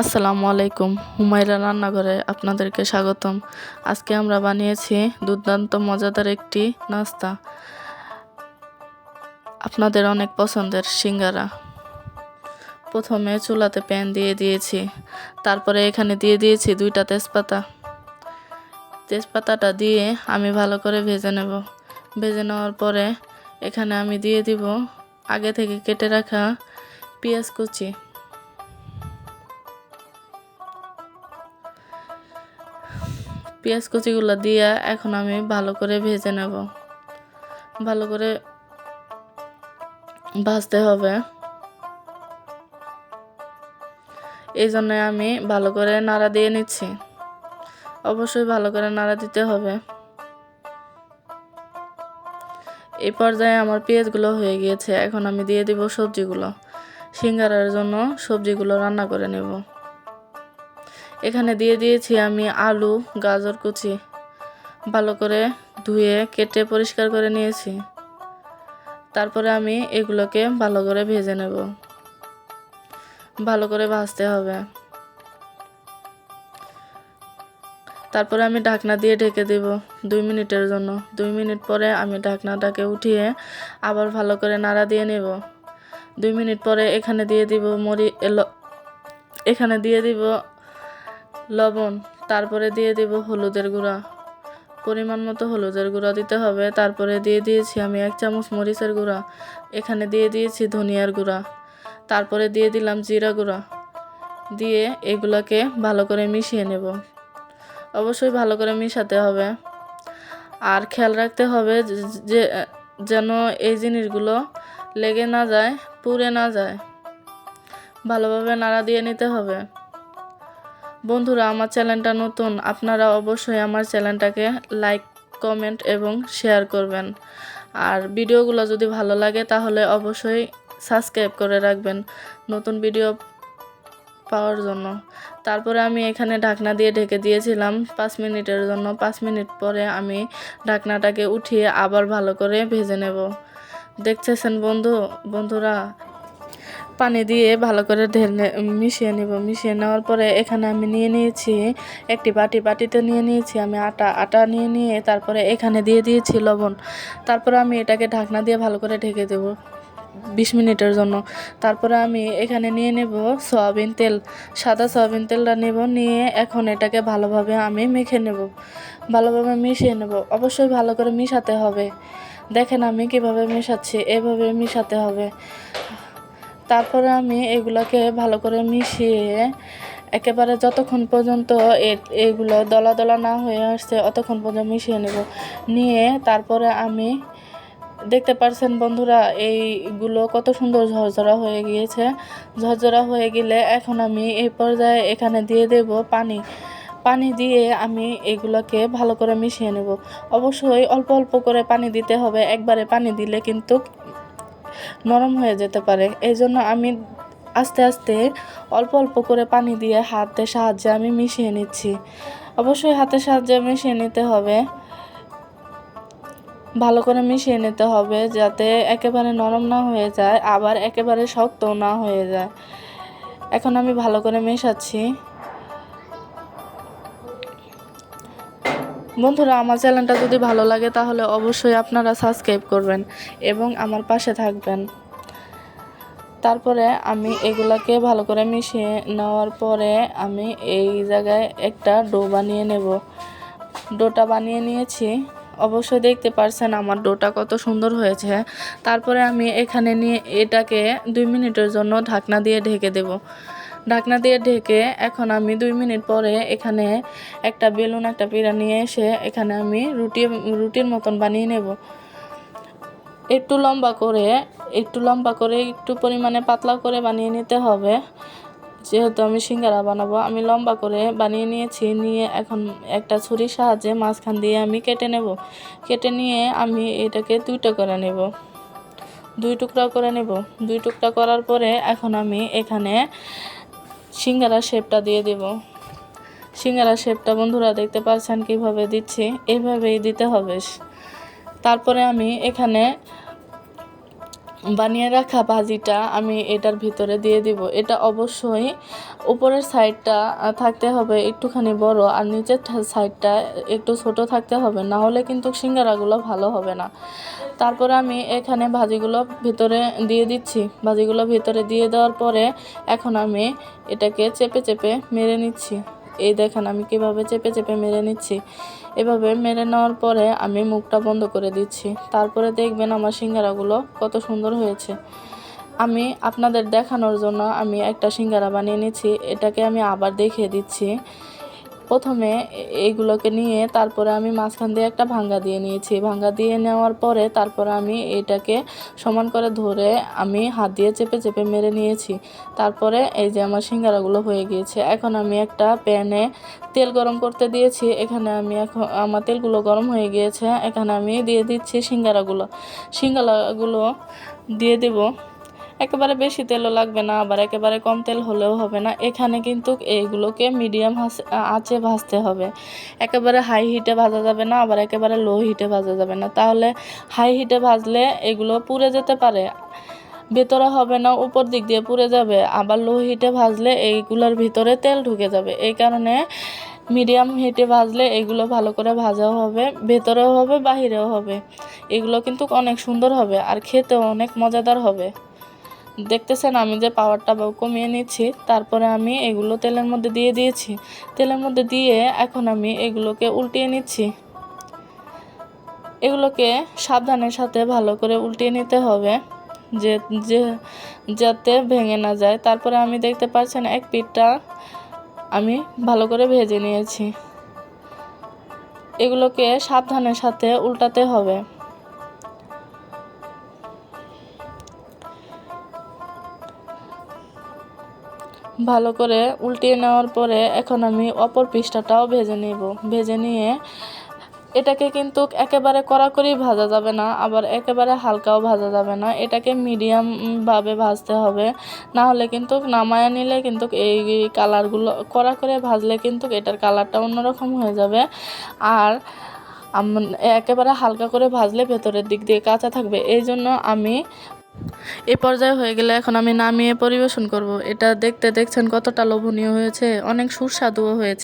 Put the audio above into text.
আসসালামু আলাইকুম। হুমায়রা রান্নাঘরে আপনাদেরকে স্বাগতম। আজকে আমরা বানিয়েছি দুর্দান্ত, মজাদার একটি নাস্তা। আপনাদের অনেক পছন্দের সিঙ্গারা। প্রথমে চুলাতে প্যান দিয়ে দিয়েছি। তারপরে এখানে দিয়ে দিয়েছি দুইটা তেজপাতা। তেজপাতাটা দিয়ে আমি ভালো করে ভেজে নেব। ভেজে নেওয়ার পরে এখানে আমি দিয়ে দিব আগে থেকে কেটে রাখা পেঁয়াজ কুচি। পেঁয়াজ কুচিগুলো দিয়ে এখন আমি ভালো করে ভেজে নেব। ভালো করে ভাজতে হবে। এই জন্য আমি ভালো করে নাড়া দিয়ে নিচ্ছি। অবশ্যই ভালো করে নাড়া দিতে হবে। এই পর্যায়ে আমার পেঁয়াজগুলো হয়ে গিয়েছে। এখন আমি দিয়ে দিব সবজিগুলো। সিঙ্গারার জন্য সবজিগুলো রান্না করে নেব। এখানে দিয়ে দিয়েছি আমি আলু, গাজর কুচি। ভালো করে ধুয়ে, কেটে পরিষ্কার করে নিয়েছি। তারপরে আমি এগুলোকে ভালো করে ভেজে নেব। ভালো করে ভাজতে হবে। তারপরে আমি ঢাকনা দিয়ে ঢেকে দেব দুই মিনিটের জন্য। দুই মিনিট পরে আমি ঢাকনাটাকে উঠিয়ে আবার ভালো করে নাড়া দিয়ে নেব। দুই মিনিট পরে এখানে দিয়ে দিব মরি এলো- এখানে দিয়ে দিব লবণ, তারপরে দিয়ে দিব হলুদের গুঁড়া। পরিমাণ মতো হলুদের গুঁড়া দিতে হবে। তারপরে দিয়ে দিয়েছি আমি এক চামচ মরিচের গুঁড়া। এখানে দিয়ে দিয়েছি ধনিয়ার গুঁড়া। তারপরে দিয়ে দিলাম জিরা গুঁড়া। দিয়ে এগুলোকে ভালো করে মিশিয়ে নেব। অবশ্যই ভালো করে মিশাতে হবে। আর খেয়াল রাখতে হবে যে- যেন এই জিনিসগুলো লেগে না যায়, পুড়ে না যায়। ভালোভাবে নাড়া দিয়ে নিতে হবে। বন্ধুরা, আমার চ্যানেলটা নতুন, আপনারা অবশ্যই আমার চ্যানেলটাকে লাইক, কমেন্ট এবং শেয়ার করবেন। আর ভিডিওগুলো যদি ভালো লাগে, তাহলে অবশ্যই সাবস্ক্রাইব করে রাখবেন নতুন ভিডিও পাওয়ার জন্য। তারপরে আমি এখানে ঢাকনা দিয়ে ঢেকে দিয়েছিলাম পাঁচ মিনিটের জন্য। পাঁচ মিনিট পরে আমি ঢাকনাটাকে উঠিয়ে আবার ভালো করে ভেজে নেব। দেখতেছেন বন্ধু, বন্ধুরা পানি দিয়ে ভালো করে ঢেলে মিশিয়ে নেব। মিশিয়ে নেওয়ার পরে এখানে আমি নিয়ে নিয়েছি, একটি বাটি, বাটিতে নিয়ে নিয়েছি আমি আটা আটা নিয়ে নিয়ে তারপরে এখানে দিয়ে দিয়েছি লবণ। তারপরে আমি এটাকে ঢাকনা দিয়ে ভালো করে ঢেকে দেব বিশ মিনিটের জন্য। তারপরে আমি এখানে নিয়ে নেব সয়াবিন তেল। সাদা সয়াবিন তেলটা নেব, নিয়ে এখন এটাকে ভালোভাবে আমি মেখে নেব। ভালোভাবে মিশিয়ে নেব। অবশ্যই ভালো করে মিশাতে হবে। দেখেন আমি কীভাবে মেশাচ্ছি, এভাবে মিশাতে হবে। তারপরে আমি এগুলোকে ভালো করে মিশিয়ে একেবারে যতক্ষণ পর্যন্ত এগুলো দলা দলা না হয়ে আসছে, অতক্ষণ পর্যন্ত মিশিয়ে নেব। নিয়ে তারপরে আমি, দেখতে পারছেন বন্ধুরা, এইগুলো কত সুন্দর ঝরঝরা হয়ে গিয়েছে। ঝরঝরা হয়ে গেলে এখন আমি এই পর্যায়ে এখানে দিয়ে দেব পানি। পানি দিয়ে আমি এগুলোকে ভালো করে মিশিয়ে নেব। অবশ্যই অল্প অল্প করে পানি দিতে হবে। একবারে পানি দিলে কিন্তু নরম হয়ে যেতে পারে। এই জন্য আমি আস্তে আস্তে অল্প অল্প করে পানি দিয়ে হাতের সাহায্যে আমি মিশিয়ে নিচ্ছি। অবশ্যই হাতের সাহায্যে মিশিয়ে নিতে হবে। ভালো করে মিশিয়ে নিতে হবে যাতে একেবারে নরম না হয়ে যায়, আবার একেবারে শক্ত না হয়ে যায়। এখন আমি ভালো করে মেশাচ্ছি। বন্ধুরা, আমার চ্যানেলটা যদি ভালো লাগে তাহলে অবশ্যই আপনারা সাবস্ক্রাইব করবেন এবং আমার পাশে থাকবেন। তারপরে আমি এগুলাকে ভালো করে মিশিয়ে নেওয়ার পরে আমি এই জায়গায় একটা ডো বানিয়ে নেব। ডোটা বানিয়ে নিয়েছি। অবশ্যই দেখতে পারছেন আমার ডোটা কত সুন্দর হয়েছে। তারপরে আমি এখানে নিয়ে এটাকে দুই মিনিটের জন্য ঢাকনা দিয়ে ঢেকে দেব। ঢাকনা দিয়ে ঢেকে এখন আমি দুই মিনিট পরে এখানে একটা বেলুন, একটা পিড়া নিয়ে এসে এখানে আমি রুটি, রুটির মতন বানিয়ে নেব। একটু লম্বা করে, একটু লম্বা করে একটু পরিমাণে পাতলা করে বানিয়ে নিতে হবে। যেহেতু আমি সিঙ্গারা বানাবো, আমি লম্বা করে বানিয়ে নিয়েছি, নিয়ে এখন একটা ছুরির সাহায্যে মাঝখান দিয়ে আমি কেটে নেব। কেটে নিয়ে আমি এটাকে দুইটা করে নেব। দুই টুকরা করে নেব। দুই টুকরা করার পরে এখন আমি এখানে সিঙ্গারা শেপটা দিয়ে দেব। সিঙ্গারা শেপটা বন্ধুরা দেখতে পাচ্ছেন কীভাবে দিচ্ছি? এভাবেই দিতে হবে। তারপরে আমি এখানে বানিয়ে রাখা ভাজিটা আমি এটার ভিতরে দিয়ে দিব। এটা অবশ্যই উপরের সাইডটা থাকতে হবে একটুখানি বড় আর নিচের সাইডটা একটু ছোট থাকতে হবে, না হলে কিন্তু সিঙ্গারাগুলো ভালো হবে না। তারপরে আমি এখানে ভাজিগুলো ভিতরে দিয়ে দিচ্ছি। ভাজিগুলো ভিতরে দিয়ে দেওয়ার পরে এখন আমি এটাকে চেপে চেপে মেরে নিচ্ছি। এই দেখেন, আমি কীভাবে চেপে চেপে মেরে নিচ্ছি। এভাবে মেরে নেওয়ার পরে আমি মুখটা বন্ধ করে দিচ্ছি। তারপরে দেখবেন আমার সিঙ্গারাগুলো কত সুন্দর হয়েছে। আমি আপনাদের দেখানোর জন্য আমি একটা সিঙ্গারা বানিয়ে নিচ্ছি। এটাকে আমি আবার দেখিয়ে দিচ্ছি। প্রথমে এইগুলোকে নিয়ে তারপরে আমি মাঝখান দিয়ে একটা ভাঙ্গা দিয়ে নিয়েছি। ভাঙ্গা দিয়ে নেওয়ার পরে তারপরে আমি এটাকে সমান করে ধরে আমি হাত দিয়ে চেপে চেপে মেরে নিয়েছি। তারপরে এই যে আমার সিঙ্গারাগুলো হয়ে গিয়েছে। এখন আমি একটা প্যানে তেল গরম করতে দিয়েছি। এখানে আমি এখন, আমার তেলগুলো গরম হয়ে গিয়েছে। এখানে আমি দিয়ে দিচ্ছি সিঙ্গারাগুলো। সিঙ্গারাগুলো দিয়ে দেব। একেবারে বেশি তেলও লাগবে না, আবার একেবারে কম তেল হলেও হবে না। এখানে কিন্তু এইগুলোকে মিডিয়াম আঁচে ভাজতে হবে। একেবারে হাই হিটে ভাজা যাবে না, আবার একেবারে লো হিটে ভাজা যাবে না। তাহলে হাই হিটে ভাজলে এগুলো পুড়ে যেতে পারে। ভেতরে হবে না, উপর দিক দিয়ে পুড়ে যাবে। আবার লো হিটে ভাজলে এইগুলোর ভিতরে তেল ঢুকে যাবে। এই কারণে মিডিয়াম হিটে ভাজলে এগুলো ভালো করে ভাজাও হবে, ভেতরেও হবে, বাহিরেও হবে। এগুলো কিন্তু অনেক সুন্দর হবে, আর খেতেও অনেক মজাদার হবে। দেখতেছেন আমি যে পাওয়ারটা কমিয়ে নিচ্ছি, তারপরে আমি এগুলো তেলের মধ্যে দিয়ে দিয়েছি। তেলের মধ্যে দিয়ে এখন আমি এগুলোকে উল্টিয়ে নিচ্ছি। এগুলোকে সাবধানের সাথে ভালো করে উল্টিয়ে নিতে হবে, যে যে, যাতে ভেঙে না যায়। তারপরে আমি দেখতে পাচ্ছেন এক পিঠটা আমি ভালো করে ভেজে নিয়েছি। এগুলোকে সাবধানের সাথে উল্টাতে হবে। ভালো করে উল্টিয়ে নেওয়ার পরে এখন আমি অপর পৃষ্ঠাটাও ভেজে নেব। ভেজে নিয়ে এটাকে কিন্তু একেবারে কড়াকড়ি ভাজা যাবে না, আবার একেবারে হালকাও ভাজা যাবে না। এটাকে মিডিয়াম ভাবে ভাজতে হবে। না হলে কিন্তু নামায়া নিলে কিন্তু এই কালারগুলো কড়া করে ভাজলে কিন্তু এটার কালারটা অন্যরকম হয়ে যাবে। আর একেবারে হালকা করে ভাজলে ভেতরের দিক দিয়ে কাঁচা থাকবে। এই জন্য আমি এই পর্যায়ে হয়ে গেলে এখন আমি নামিয়ে পরিবেশন করব। এটা দেখতে দেখছেন কতটা লোভনীয় হয়েছে, অনেক সুস্বাদুও হয়েছে।